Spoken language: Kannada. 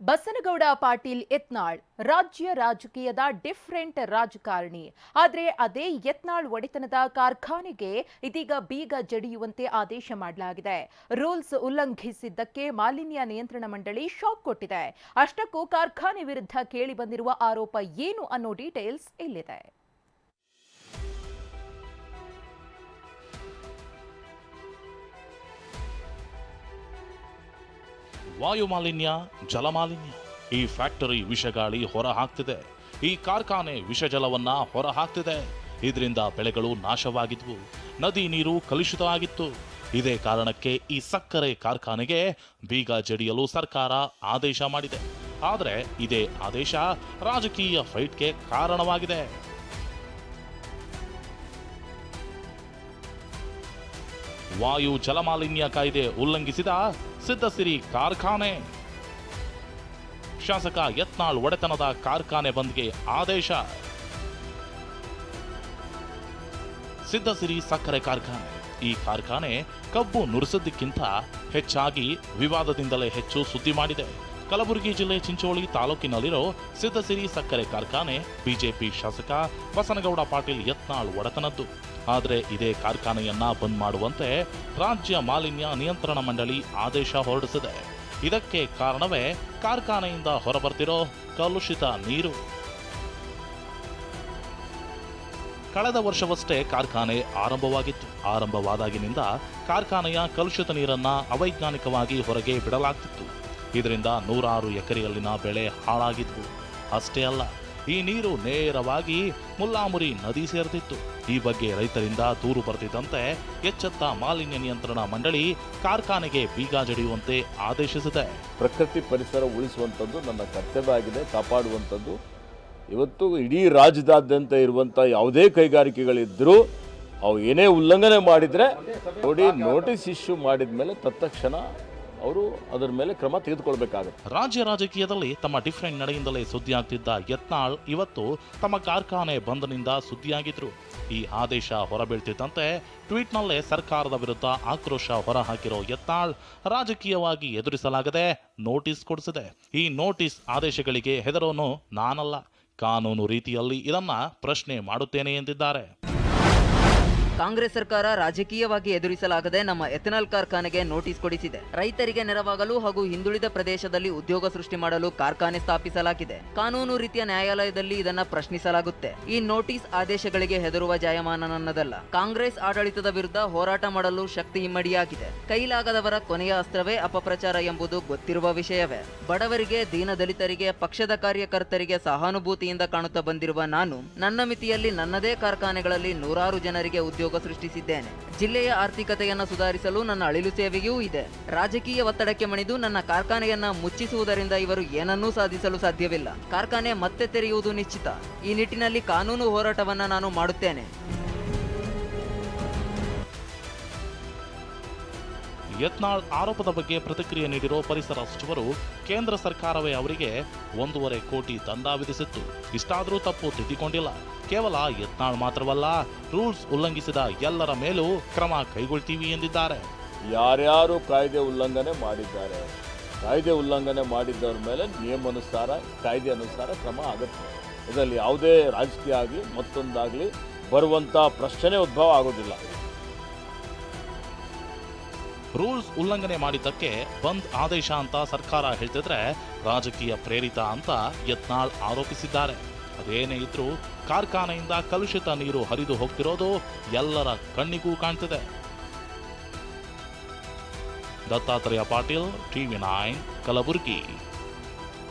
ಬಸನಗೌಡ ಪಾಟೀಲ್ ಯತ್ನಾಳ್ ರಾಜ್ಯ ರಾಜಕೀಯದ ಡಿಫ್ರೆಂಟ್ ರಾಜಕಾರಣಿ. ಆದರೆ ಅದೇ ಯತ್ನಾಳ್ ಒಡೆತನದ ಕಾರ್ಖಾನೆಗೆ ಇದೀಗ ಬೀಗ ಜಡಿಯುವಂತೆ ಆದೇಶ ಮಾಡಲಾಗಿದೆ. ರೂಲ್ಸ್ ಉಲ್ಲಂಘಿಸಿದ್ದಕ್ಕೆ ಮಾಲಿನ್ಯ ನಿಯಂತ್ರಣ ಮಂಡಳಿ ಶಾಕ್ ಕೊಟ್ಟಿದೆ. ಅಷ್ಟಕ್ಕೂ ಕಾರ್ಖಾನೆ ವಿರುದ್ಧ ಕೇಳಿ ಬಂದಿರುವ ಆರೋಪ ಏನು ಅನ್ನೋ ಡೀಟೇಲ್ಸ್ ಇಲ್ಲಿದೆ. ವಾಯು ಮಾಲಿನ್ಯ ಜಲಮಾಲಿನ್ಯ. ಈ ಫ್ಯಾಕ್ಟರಿ ವಿಷಗಾಳಿ ಹೊರ ಹಾಕ್ತಿದೆ ಈ ಕಾರ್ಖಾನೆ ವಿಷಜಲವನ್ನ ಹೊರ ಹಾಕ್ತಿದೆ ಇದರಿಂದ ಬೆಳೆಗಳು ನಾಶವಾಗಿದ್ವು. ನದಿ ನೀರು ಕಲುಷಿತ ಆಗಿತ್ತು. ಇದೇ ಕಾರಣಕ್ಕೆ ಈ ಸಕ್ಕರೆ ಕಾರ್ಖಾನೆಗೆ ಬೀಗ ಜಡಿಯಲು ಸರ್ಕಾರ ಆದೇಶ ಮಾಡಿದೆ. ಆದರೆ ಇದೇ ಆದೇಶ ರಾಜಕೀಯ ಫೈಟ್ಗೆ ಕಾರಣವಾಗಿದೆ. ವಾಯು ಜಲಮಾಲಿನ್ಯ ಕಾಯ್ದೆ ಉಲ್ಲಂಘಿಸಿದ ಸಿದ್ದಸಿರಿ ಕಾರ್ಖಾನೆ. ಶಾಸಕ ಯತ್ನಾಳ್ ಒಡೆತನದ ಕಾರ್ಖಾನೆ ಬಂದ್ಗೆ ಆದೇಶ. ಸಿದ್ದಸಿರಿ ಸಕ್ಕರೆ ಕಾರ್ಖಾನೆ. ಈ ಕಾರ್ಖಾನೆ ಕಬ್ಬು ನುರಿಸಿದ್ದಕ್ಕಿಂತ ಹೆಚ್ಚಾಗಿ ವಿವಾದದಿಂದಲೇ ಹೆಚ್ಚು ಸುದ್ದಿ ಮಾಡಿದೆ. ಕಲಬುರಗಿ ಜಿಲ್ಲೆ ಚಿಂಚೋಳಿ ತಾಲೂಕಿನಲ್ಲಿರೋ ಸಿದ್ದಸಿರಿ ಸಕ್ಕರೆ ಕಾರ್ಖಾನೆ ಬಿಜೆಪಿ ಶಾಸಕ ಬಸನಗೌಡ ಪಾಟೀಲ್ ಯತ್ನಾಳ್ ಒಡೆತನದ್ದು. ಆದರೆ ಇದೇ ಕಾರ್ಖಾನೆಯನ್ನ ಬಂದ್ ಮಾಡುವಂತೆ ರಾಜ್ಯ ಮಾಲಿನ್ಯ ನಿಯಂತ್ರಣ ಮಂಡಳಿ ಆದೇಶ ಹೊರಡಿಸಿದೆ. ಇದಕ್ಕೆ ಕಾರಣವೇ ಕಾರ್ಖಾನೆಯಿಂದ ಹೊರಬರ್ತಿರೋ ಕಲುಷಿತ ನೀರು. ಕಳೆದ ವರ್ಷವಷ್ಟೇ ಕಾರ್ಖಾನೆ ಆರಂಭವಾಗಿತ್ತು. ಆರಂಭವಾದಾಗಿನಿಂದ ಕಾರ್ಖಾನೆಯ ಕಲುಷಿತ ನೀರನ್ನ ಅವೈಜ್ಞಾನಿಕವಾಗಿ ಹೊರಗೆ ಬಿಡಲಾಗ್ತಿತ್ತು. ಇದರಿಂದ ನೂರಾರು ಎಕರೆಯಲ್ಲಿನ ಬೆಳೆ ಹಾಳಾಗಿದ್ವು. ಅಷ್ಟೇ ಅಲ್ಲ ಈ ನೀರು ನೇರವಾಗಿ ಮುಲ್ಲಾಮುರಿ ನದಿ ಸೇರ್ತಿತ್ತು. ಈ ಬಗ್ಗೆ ರೈತರಿಂದ ದೂರು ಬರ್ತಿದ್ದಂತೆ ಎಚ್ಚೆತ್ತ ಮಾಲಿನ್ಯ ನಿಯಂತ್ರಣ ಮಂಡಳಿ ಕಾರ್ಖಾನೆಗೆ ಬೀಗ ಜಡಿಯುವಂತೆ ಆದೇಶಿಸಿದೆ. ಪ್ರಕೃತಿ ಪರಿಸರ ಉಳಿಸುವಂಥದ್ದು ನನ್ನ ಕರ್ತವ್ಯ ಆಗಿದೆ, ಕಾಪಾಡುವಂಥದ್ದು. ಇವತ್ತು ಇಡೀ ರಾಜ್ಯದಾದ್ಯಂತ ಇರುವಂಥ ಯಾವುದೇ ಕೈಗಾರಿಕೆಗಳಿದ್ದರೂ ಅವು ಏನೇ ಉಲ್ಲಂಘನೆ ಮಾಡಿದರೆ ನೋಡಿ, ನೋಟಿಸ್ ಇಶ್ಯೂ ಮಾಡಿದ ಮೇಲೆ ತತ್ಕ್ಷಣ ಅವರು ಅದರ ಮೇಲೆ ಕ್ರಮ ತೆಗೆದುಕೊಳ್ಬೇಕಾಗುತ್ತೆ. ರಾಜ್ಯ ರಾಜಕೀಯದಲ್ಲಿ ತಮ್ಮ ಡಿಫರೆಂಟ್ ನಡೆಯಿಂದಲೇ ಸುದ್ದಿಯಾಗ್ತಿದ್ದ ಯತ್ನಾಳ್ ಇವತ್ತು ತಮ್ಮ ಕಾರ್ಖಾನೆ ಬಂದ್ನಿಂದ ಸುದ್ದಿಯಾಗಿದ್ರು. ಈ ಆದೇಶ ಹೊರಬೀಳ್ತಿದ್ದಂತೆ ಟ್ವೀಟ್ನಲ್ಲೇ ಸರ್ಕಾರದ ವಿರುದ್ಧ ಆಕ್ರೋಶ ಹೊರಹಾಕಿರೋ ಯತ್ನಾಳ್ ರಾಜಕೀಯವಾಗಿ ಎದುರಿಸಲಾಗದೆ ನೋಟಿಸ್ ಕೊಡಿಸಿದೆ. ಈ ನೋಟಿಸ್ ಆದೇಶಗಳಿಗೆ ಹೆದರೋನು ನಾನಲ್ಲ. ಕಾನೂನು ರೀತಿಯಲ್ಲಿ ಇದನ್ನ ಪ್ರಶ್ನೆ ಮಾಡುತ್ತೇನೆ ಎಂದಿದ್ದಾರೆ. ಕಾಂಗ್ರೆಸ್ ಸರ್ಕಾರ ರಾಜಕೀಯವಾಗಿ ಎದುರಿಸಲಾಗದೆ ನಮ್ಮ ಎಥೆನಾಲ್ ಕಾರ್ಖಾನೆಗೆ ನೋಟಿಸ್ ಕೊಡಿಸಿದೆ. ರೈತರಿಗೆ ನೆರವಾಗಲು ಹಾಗೂ ಹಿಂದುಳಿದ ಪ್ರದೇಶದಲ್ಲಿ ಉದ್ಯೋಗ ಸೃಷ್ಟಿ ಮಾಡಲು ಕಾರ್ಖಾನೆ ಸ್ಥಾಪಿಸಲಾಗಿದೆ. ಕಾನೂನು ರೀತಿಯ ನ್ಯಾಯಾಲಯದಲ್ಲಿ ಇದನ್ನ ಪ್ರಶ್ನಿಸಲಾಗುತ್ತೆ. ಈ ನೋಟಿಸ್ ಆದೇಶಗಳಿಗೆ ಹೆದರುವ ಜಾಯಮಾನ ನನ್ನದಲ್ಲ ಕಾಂಗ್ರೆಸ್ ಆಡಳಿತದ ವಿರುದ್ಧ ಹೋರಾಟ ಮಾಡಲು ಶಕ್ತಿ ಇಮ್ಮಡಿಯಾಗಿದೆ ಕೈಲಾಗದವರ ಕೊನೆಯ ಅಸ್ತ್ರವೇ ಅಪಪ್ರಚಾರ ಎಂಬುದು ಗೊತ್ತಿರುವ ವಿಷಯವೇ. ಬಡವರಿಗೆ, ದೀನದಲಿತರಿಗೆ, ಪಕ್ಷದ ಕಾರ್ಯಕರ್ತರಿಗೆ ಸಹಾನುಭೂತಿಯಿಂದ ಕಾಣುತ್ತಾ ಬಂದಿರುವ ನಾನು, ನನ್ನ ಮಿತಿಯಲ್ಲಿ ನನ್ನದೇ ಕಾರ್ಖಾನೆಗಳಲ್ಲಿ ನೂರಾರು ಜನರಿಗೆ ಉದ್ಯೋಗ ಸೃಷ್ಟಿಸಿದ್ದೇನೆ. ಜಿಲ್ಲೆಯ ಆರ್ಥಿಕತೆಯನ್ನು ಸುಧಾರಿಸಲು ನನ್ನ ಅಳಿಲು ಸೇವೆಯೂ ಇದೆ. ರಾಜಕೀಯ ಒತ್ತಡಕ್ಕೆ ಮಣಿದು ನನ್ನ ಕಾರ್ಖಾನೆಯನ್ನ ಮುಚ್ಚಿಸುವುದರಿಂದ ಇವರು ಏನನ್ನೂ ಸಾಧಿಸಲು ಸಾಧ್ಯವಿಲ್ಲ. ಕಾರ್ಖಾನೆ ಮತ್ತೆ ತೆರೆಯುವುದು ನಿಶ್ಚಿತ. ಈ ನಿಟ್ಟಿನಲ್ಲಿ ಕಾನೂನು ಹೋರಾಟವನ್ನ ನಾನು ಮಾಡುತ್ತೇನೆ. ಯತ್ನಾಳ್ ಆರೋಪದ ಬಗ್ಗೆ ಪ್ರತಿಕ್ರಿಯೆ ನೀಡಿರೋ ಪರಿಸರ ಸಚಿವರು, ಕೇಂದ್ರ ಸರ್ಕಾರವೇ ಅವರಿಗೆ ಒಂದೂವರೆ ಕೋಟಿ ದಂಡ ವಿಧಿಸಿತ್ತು. ಇಷ್ಟಾದರೂ ತಪ್ಪು ತಿದ್ದಿಕೊಂಡಿಲ್ಲ. ಕೇವಲ ಯತ್ನಾಳ್ ಮಾತ್ರವಲ್ಲ, ರೂಲ್ಸ್ ಉಲ್ಲಂಘಿಸಿದ ಎಲ್ಲರ ಮೇಲೂ ಕ್ರಮ ಕೈಗೊಳ್ತೀವಿ ಎಂದಿದ್ದಾರೆ. ಯಾರ್ಯಾರು ಕಾಯ್ದೆ ಉಲ್ಲಂಘನೆ ಮಾಡಿದ್ದಾರೆ, ಕಾಯ್ದೆ ಉಲ್ಲಂಘನೆ ಮಾಡಿದ್ದವ್ರ ಮೇಲೆ ನಿಯಮಾನುಸಾರ, ಕಾಯ್ದೆ ಅನುಸಾರ ಕ್ರಮ ಆಗುತ್ತೆ. ಇದರಲ್ಲಿ ಯಾವುದೇ ರಾಜಕೀಯ ಆಗಲಿ, ಮತ್ತೊಂದಾಗಲಿ ಬರುವಂಥ ಪ್ರಶ್ನೆ ಉದ್ಭವ ಆಗೋದಿಲ್ಲ. ರೂಲ್ಸ್ ಉಲ್ಲಂಘನೆ ಮಾಡಿದ್ದಕ್ಕೆ ಬಂದ್ ಆದೇಶ ಅಂತ ಸರ್ಕಾರ ಹೇಳ್ತಿದ್ರೆ ರಾಜಕೀಯ ಪ್ರೇರಿತ ಅಂತ ಯತ್ನಾಳ್ ಆರೋಪಿಸಿದ್ದಾರೆ. ಅದೇನೇ ಇದ್ರೂ ಕಾರ್ಖಾನೆಯಿಂದ ಕಲುಷಿತ ನೀರು ಹರಿದು ಹೋಗ್ತಿರೋದು ಎಲ್ಲರ ಕಣ್ಣಿಗೂ ಕಾಣ್ತಿದೆ. Dattatreya Patil, TV nine, Kalaburagi.